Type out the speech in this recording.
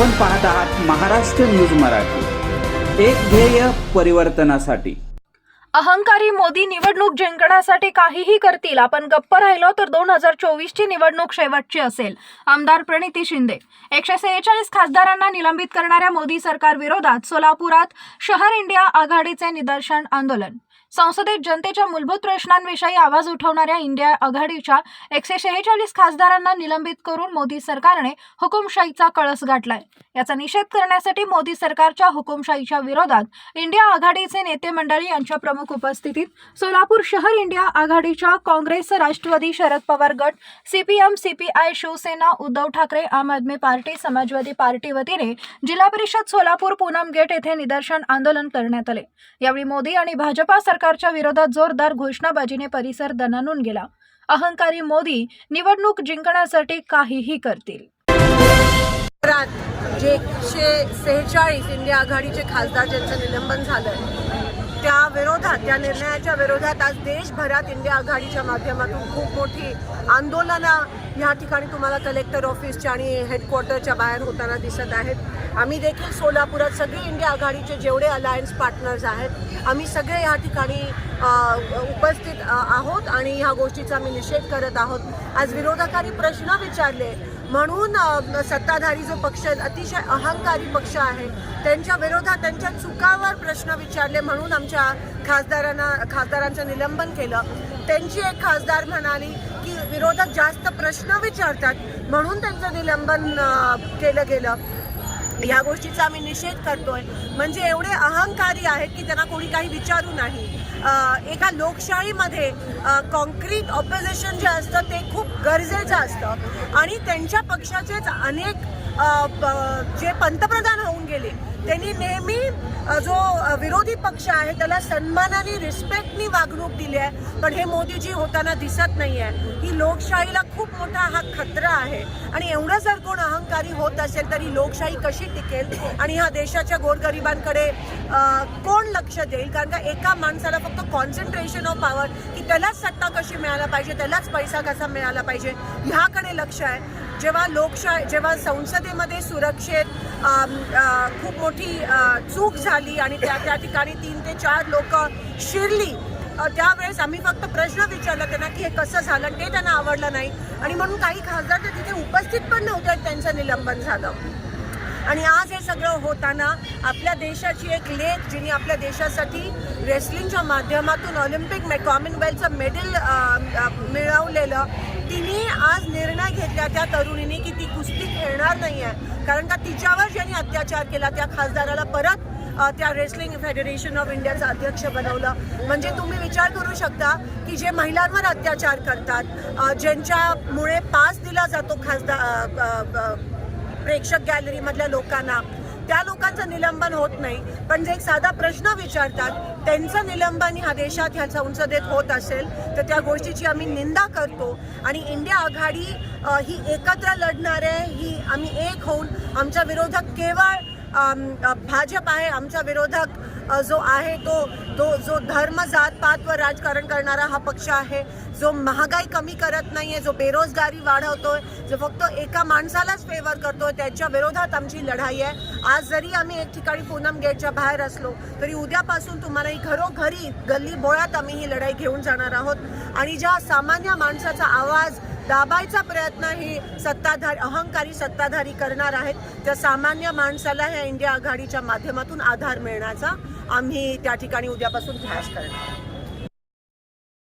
आपण पाहत आहात महाराष्ट्र न्यूज मराठी. एक ध्येय परिवर्तनासाठी. अहंकारी मोदी निवडणूक जिंकण्यासाठी काहीही करतील आपण गप्प राहिलो तर दोन हजार चोवीस ची निवडणूक शेवटची असेल. आमदार प्रणिती शिंदे. एकशे सेहेचाळीस खासदारांना निलंबित करणाऱ्या मोदी सरकार विरोधात सोलापुरात शहर इंडिया आघाडीचे निदर्शन आंदोलन. संसदेत जनतेच्या मूलभूत प्रश्नांविषयी आवाज उठवणाऱ्या इंडिया आघाडीच्या एकशे शेहेचाळीस खासदारांना निलंबित करून मोदी सरकारने हुकुमशाहीचा कळस गाठलाय. याचा निषेध करण्यासाठी मोदी सरकारच्या हुकुमशाहीच्या विरोधात इंडिया आघाडीचे नेते मंडळी यांच्या प्रमुख उपस्थितीत सोलापूर शहर इंडिया आघाडीच्या काँग्रेस राष्ट्रवादी शरद पवार गट CPM CPI Shiv Sena Uddhav Thackeray Aam Aadmi Party समाजवादी पार्टी वतीने जिल्हा परिषद सोलापूर पूनम गेट येथे निदर्शन आंदोलन करण्यात आले. यावेळी मोदी आणि भाजपा सरकार सरकारच्या विरोधात जोरदार घोषणाबाजीने परिसर दणानून गेला. अहंकारी मोदी निवडणूक जिंकण्यासाठी काहीही करतील. जे एकशे सेहेचाळीस इंडिया आघाडीचे खासदार ज्यांचं निलंबन झालं त्या विरोधात त्या निर्णयाच्या विरोधात आज देशभरात इंडिया आघाडीच्या माध्यमातून खूप मोठी आंदोलनं ह्या ठिकाणी तुम्हाला कलेक्टर ऑफिसच्या आणि हेडक्वार्टरच्या बाहेर होताना दिसत आहेत. आम्ही देखील सोलापुरात सगळे इंडिया आघाडीचे जेवढे अलायन्स पार्टनर्स आहेत आम्ही सगळे या ठिकाणी उपस्थित आहोत आणि ह्या गोष्टीचा आम्ही निषेध करत आहोत. आज विरोधकांनी प्रश्न विचारले. म्हणून सत्ताधारी जो पक्ष आहे, अतिशय अहंकारी पक्ष आहे त्यांच्या विरोधात त्यांच्या चुकावर प्रश्न विचारले म्हणून आमच्या खासदारांना खासदारांचं निलंबन केलं. त्यांची एक खासदार म्हणाली की विरोधक जास्त प्रश्न विचारतात म्हणून त्यांचं निलंबन केलं गेलं. या गोष्टीचा आम्ही निषेध करतोय. म्हणजे एवढे अहंकारी आहेत की त्यांना कोणी काही विचारू नाही. एका लोकशाहीमध्ये कॉन्क्रीट ऑपोजिशन जे असतं ते खूप गरजेचं असतं. आणि त्यांच्या पक्षाचेच अनेक प- जे पंतप्रधान होऊन गेले त्यांनी नेहमी जो विरोधी पक्ष आहे त्याला सन्मानाने रिस्पेक्टनी वागणूक दिली आहे. पण हे मोदीजी होताना दिसत नाही आहे ही लोकशाहीला खूप मोठा हा खतरा आहे. आणि एवढं जर कोण अहंकारी होत असेल तर ही लोकशाही कशी टिकेल? आणि ह्या देशाच्या गोरगरिबांकडे कोण लक्ष देईल? कारण का एका माणसाला फक्त कॉन्सन्ट्रेशन ऑफ पॉवर की त्यालाच सत्ता कशी मिळायला पाहिजे त्यालाच पैसा कसा मिळाला पाहिजे ह्याकडे लक्ष आहे. जेव्हा लोकशाही जेव्हा संसदेमध्ये सुरक्षेत खूप मोठी चूक झाली आणि त्या त्या ठिकाणी तीन ते चार लोक शिरली त्यावेळेस आम्ही फक्त प्रश्न विचारला त्यांना की हे कसं झालं ते त्यांना आवडलं नाही. आणि म्हणून काही खासदार तर तिथे उपस्थित पण नव्हते त्यांचं निलंबन झालं. आणि आज हे सगळं होताना आपल्या देशाची एक लेख जिने आपल्या देशासाठी रेसलिंगच्या माध्यमातून ऑलिम्पिक मे कॉमनवेल्थचं मेडल मिळवलेलं तिने आज निर्णय घेतला त्या तरुणीने की ती कुस्ती खेळणार नाही आहे कारण का तिच्यावर ज्यांनी अत्याचार केला त्या खासदाराला परत त्या रेसलिंग फेडरेशन ऑफ इंडियाचं अध्यक्ष बनवलं. म्हणजे तुम्ही विचार करू शकता की जे महिलांवर अत्याचार करतात ज्यांच्यामुळे पास दिला जातो खासदार प्रेक्षक गॅलरीमधल्या लोकांना. त्या लोकांचं निलंबन होत नाही. पण जे एक साधा प्रश्न विचारतात त्यांचं निलंबन ह्या देशात ह्या संसदेत होत असेल तर त्या गोष्टीची आम्ही निंदा करतो. आणि इंडिया आघाडी ही एकत्र लढणार आहे ही आम्ही एक होऊन आमचा विरोधक केवळ भाजप आहे आमचा विरोधक जो आहे तो तो जो धर्म जात पातवर राजकारण करणारा हा पक्ष आहे जो महागाई कमी करत नाही आहे जो बेरोजगारी वाढवतोय जो फक्त एका माणसालाच फेवर करतोय त्याच्या विरोधात आमची लढाई आहे. आज जरी आम्ही एक ठिकाणी पूनम गेटच्या बाहेर असलो तरी उद्यापासून तुम्हाला ही घरोघरी गल्ली बोळात आम्ही ही लढाई घेऊन जाणार आहोत. आणि ज्या सामान्य माणसाचा आवाज दाबायचा प्रयत्न ही सत्ताधारी अहंकारी सत्ताधारी करणार आहेत त्या सामान्य माणसाला ह्या इंडिया आघाडीच्या माध्यमातून आधार मिळण्याचा आम्ही त्या ठिकाणी उद्यापासून ध्यास करणार.